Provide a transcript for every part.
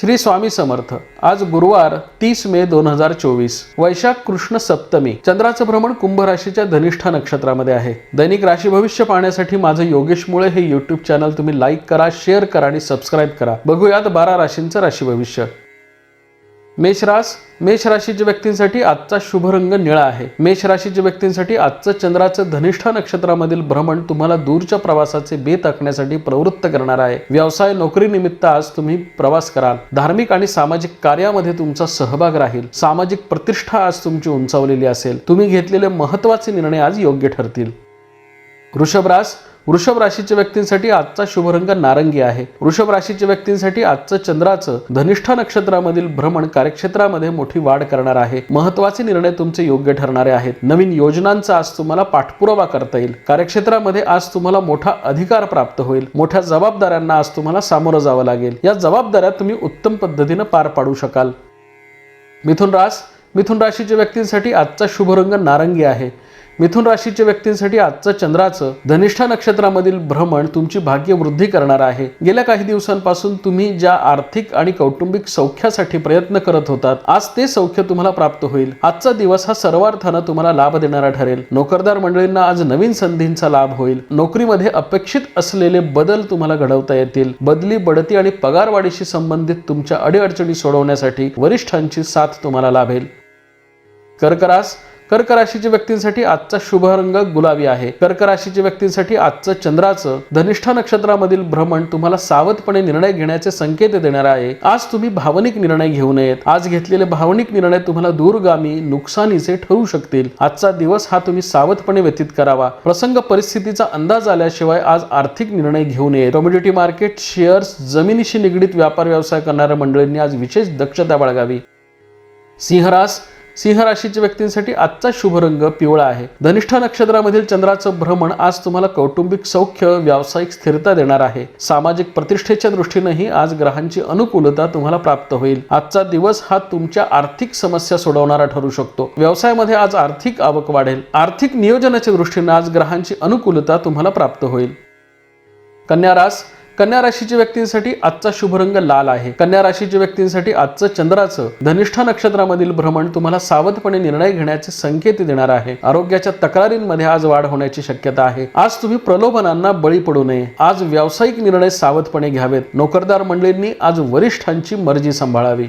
श्री स्वामी समर्थ. आज गुरुवार तीस मे दोन हजार चोवीस. वैशाख कृष्ण सप्तमी. चंद्राचं भ्रमण कुंभ राशीच्या धनिष्ठा नक्षत्रामध्ये आहे. दैनिक राशी भविष्य पाहण्यासाठी माझं योगेश मुळे हे युट्यूब चॅनल तुम्ही लाईक करा शेअर करा आणि सबस्क्राईब करा. बघूयात बारा राशींचं राशी भविष्य. मेषरास मेष राशीच्या व्यक्तींसाठी आजचा शुभ रंग निळा आहे. मेष राशीच्या व्यक्तींसाठी आजचं चंद्राचं धनिष्ठा नक्षत्रामधील भ्रमण तुम्हाला दूरच्या प्रवासाचे बेत आखण्यासाठी प्रवृत्त करणार आहे. व्यवसाय नोकरी निमित्त आज तुम्ही प्रवास कराल. धार्मिक आणि सामाजिक कार्यामध्ये तुमचा सहभाग राहील. सामाजिक प्रतिष्ठा आज तुमची उंचावलेली असेल. तुम्ही घेतलेले महत्त्वाचे निर्णय आज योग्य ठरतील. वृषभ रास वृषभ राशीच्या व्यक्तींसाठी आजचा शुभ रंग नारंगी आहे. वृषभ राशीच्या व्यक्तींसाठी आजचं चंद्राचं धनिष्ठा नक्षत्रामधील भ्रमण कार्यक्षेत्रामध्ये मोठी वाढ करणार आहे. महत्त्वाचे निर्णय तुमचे योग्य ठरणारे आहेत. नवीन योजनांचा आज तुम्हाला पाठपुरावा करता येईल. कार्यक्षेत्रामध्ये आज तुम्हाला मोठा अधिकार प्राप्त होईल. मोठ्या जबाबदाऱ्यांना आज तुम्हाला सामोरं जावं लागेल. या जबाबदाऱ्या तुम्ही उत्तम पद्धतीनं पार पाडू शकाल. मिथुन रास मिथुन राशीच्या व्यक्तींसाठी आजचा शुभ रंग नारंगी आहे. मिथुन राशीच्या व्यक्तींसाठी आजचं चंद्राचं धनिष्ठा नक्षत्रामधील भ्रमण तुमची भाग्यवृद्धी करणार आहे. गेल्या काही दिवसांपासून तुम्ही ज्या आर्थिक आणि कौटुंबिक सौख्यासाठी प्रयत्न करत होतात आज ते सौख्य तुम्हाला प्राप्त होईल. आजचा दिवस हा सर्वार्थानं तुम्हाला लाभ देणारा ठरेल. नोकरदार मंडळींना आज नवीन संधींचा लाभ होईल. नोकरीमध्ये अपेक्षित असलेले बदल तुम्हाला घडवता येतील. बदली बढती आणि पगारवाढीशी संबंधित तुमच्या अडीअडचणी सोडवण्यासाठी वरिष्ठांची साथ तुम्हाला लाभेल. कर्करास कर्क राशीच्या व्यक्तींसाठी आजचा शुभ रंग गुलाबी आहे. कर्क राशीच्या व्यक्तींसाठी आजचं चंद्राचं धनिष्ठा नक्षत्रामधील भ्रमण तुम्हाला सावधपणे निर्णय घेण्याचे संकेत देणार आहे. आज तुम्ही भावनिक निर्णय घेऊ नयेत. आज घेतलेले भावनिक निर्णय तुम्हाला दूरगामी नुकसानीचे ठरू शकतील. आजचा दिवस हा तुम्ही सावधपणे व्यतीत करावा. प्रसंग परिस्थितीचा अंदाज आल्याशिवाय आज आर्थिक निर्णय घेऊ नये कमोडिटी मार्केट शेअर्स जमिनीशी निगडीत व्यापार व्यवसाय करणाऱ्या मंडळींनी आज विशेष दक्षता बाळगावी. सिंहरास सिंह राशीच्या व्यक्तींसाठी आजचा शुभ रंग पिवळा आहे. धनिष्ठ नक्षत्रामधील चंद्राचं भ्रमण आज तुम्हाला कौटुंबिक सौख्य व्यावसायिक स्थिरता देणार आहे. सामाजिक प्रतिष्ठेच्या दृष्टीनेही आज ग्रहांची अनुकूलता तुम्हाला प्राप्त होईल. आजचा दिवस हा तुमच्या आर्थिक समस्या सोडवणारा ठरू शकतो. व्यवसायामध्ये आज आर्थिक आवक वाढेल. आर्थिक नियोजनाच्या दृष्टीने आज ग्रहांची अनुकूलता तुम्हाला प्राप्त होईल. कन्या रास कन्या राशीच्या व्यक्तींसाठी आजचा शुभ रंग लाल आहे. कन्या राशीच्या व्यक्तींसाठी आजचं चंद्राचं धनिष्ठा नक्षत्रामधील भ्रमण तुम्हाला सावधपणे निर्णय घेण्याचे संकेत देणार आहे. आरोग्याच्या तक्रारींमध्ये आज वाढ होण्याची शक्यता आहे. आज तुम्ही प्रलोभनांना बळी पडू नये. आज व्यावसायिक निर्णय सावधपणे घ्यावेत. नोकरदार मंडळींनी आज वरिष्ठांची मर्जी सांभाळावी.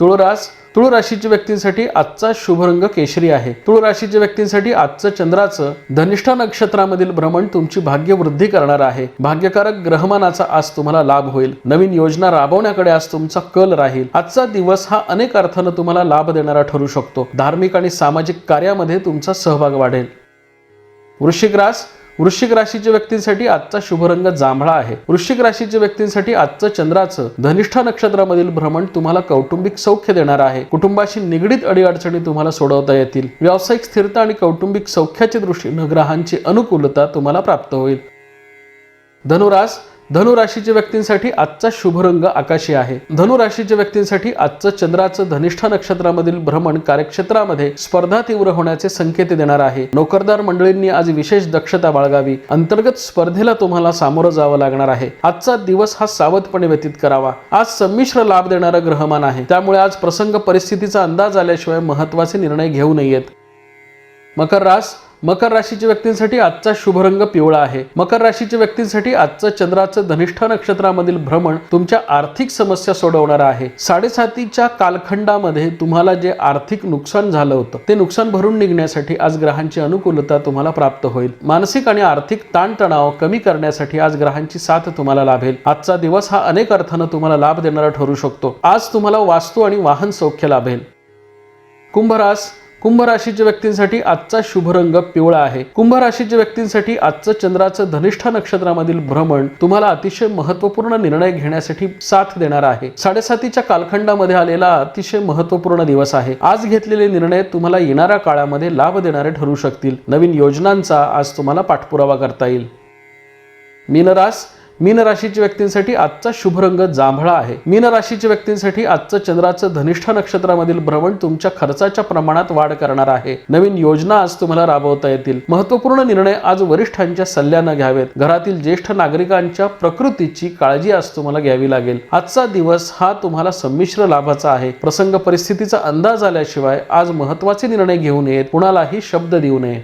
तुळरास तुळ राशीच्या व्यक्तींसाठी आजचा शुभ रंग केशरी आहे. तुळ राशीच्या व्यक्तींसाठी आजचं चंद्राचं धनिष्ठा नक्षत्रामधील भ्रमण तुमची भाग्यवृद्धी करणार आहे. भाग्यकारक ग्रहमानाचा आज तुम्हाला लाभ होईल. नवीन योजना राबवण्याकडे आज तुमचा कल राहील. आजचा दिवस हा अनेक अर्थानं तुम्हाला लाभ देणारा ठरू शकतो. धार्मिक आणि सामाजिक कार्यामध्ये तुमचा सहभाग वाढेल. वृश्चिक रास वृश्चिक राशीच्या व्यक्तींसाठी आजचा शुभ रंग जांभळा आहे. वृश्चिक राशीच्या व्यक्तींसाठी आजचं चंद्राचं धनिष्ठा नक्षत्रामधील भ्रमण तुम्हाला कौटुंबिक सौख्य देणार आहे. कुटुंबाशी निगडीत अडीअडचणी तुम्हाला सोडवता येतील. व्यावसायिक स्थिरता आणि कौटुंबिक सौख्याच्या दृष्टीनं ग्रहांची अनुकूलता तुम्हाला प्राप्त होईल. धनुरास धनुराशीच्या व्यक्तींसाठी आजचा शुभ रंग आकाशी आहे. धनुराशीच्या व्यक्तींसाठी आजचं चंद्राचं धनिष्ठा नक्षत्रामधील भ्रमण कार्यक्षेत्रामध्ये स्पर्धा तीव्र होण्याचे संकेत देणार आहे. नोकरदार मंडळींनी आज विशेष दक्षता बाळगावी. अंतर्गत स्पर्धेला तुम्हाला सामोरं जावं लागणार आहे. आजचा दिवस हा सावधपणे व्यतीत करावा. आज संमिश्र लाभ देणारा ग्रहमान आहे. त्यामुळे आज प्रसंग परिस्थितीचा अंदाज आल्याशिवाय महत्त्वाचे निर्णय घेऊ नयेत. मकर रास मकर राशीच्या व्यक्तींसाठी आजचा शुभ रंग पिवळा आहे. मकर राशीच्या व्यक्तींसाठी आजचं चंद्राचं धनिष्ठ नक्षत्रामधील भ्रमण तुमच्या आर्थिक समस्या सोडवणार आहे. साडेसातीच्या कालखंडामध्ये तुम्हाला जे आर्थिक नुकसान झालं होतं ते नुकसान भरून निघण्यासाठी आज ग्रहांची अनुकूलता तुम्हाला प्राप्त होईल. मानसिक आणि आर्थिक ताणतणाव कमी करण्यासाठी आज ग्रहांची साथ तुम्हाला लाभेल. आजचा दिवस हा अनेक अर्थानं तुम्हाला लाभ देणारा ठरू शकतो. आज तुम्हाला वास्तू आणि वाहन सौख्य लाभेल. कुंभरास कुंभ राशीच्या व्यक्तींसाठी आजचा शुभ रंग पिवळा आहे. कुंभ राशीच्या व्यक्तींसाठी आजचं चंद्राचं धनिष्ठा नक्षत्रामधील भ्रमण तुम्हाला अतिशय महत्त्वपूर्ण निर्णय घेण्यासाठी साथ देणार आहे. साडेसातीच्या कालखंडामध्ये आलेला अतिशय महत्त्वपूर्ण दिवस आहे. आज घेतलेले निर्णय तुम्हाला येणाऱ्या काळामध्ये लाभ देणारे ठरू शकतील. नवीन योजनांचा आज तुम्हाला पाठपुरावा करता येईल. मीनरास मीन राशीच्या व्यक्तींसाठी आजचा शुभ रंग जांभळा आहे. मीन राशीच्या व्यक्तींसाठी आजचं चंद्राचं धनिष्ठा नक्षत्रामधील भ्रमण तुमच्या खर्चाच्या प्रमाणात वाढ करणार आहे. नवीन योजना आज तुम्हाला राबवता येतील. महत्त्वपूर्ण निर्णय आज वरिष्ठांच्या सल्ल्यानं घ्यावेत. घरातील ज्येष्ठ नागरिकांच्या प्रकृतीची काळजी आज तुम्हाला घ्यावी लागेल. आजचा दिवस हा तुम्हाला संमिश्र लाभाचा आहे. प्रसंग परिस्थितीचा अंदाज आल्याशिवाय आज महत्त्वाचे निर्णय घेऊ नयेत. कुणालाही शब्द देऊ नये.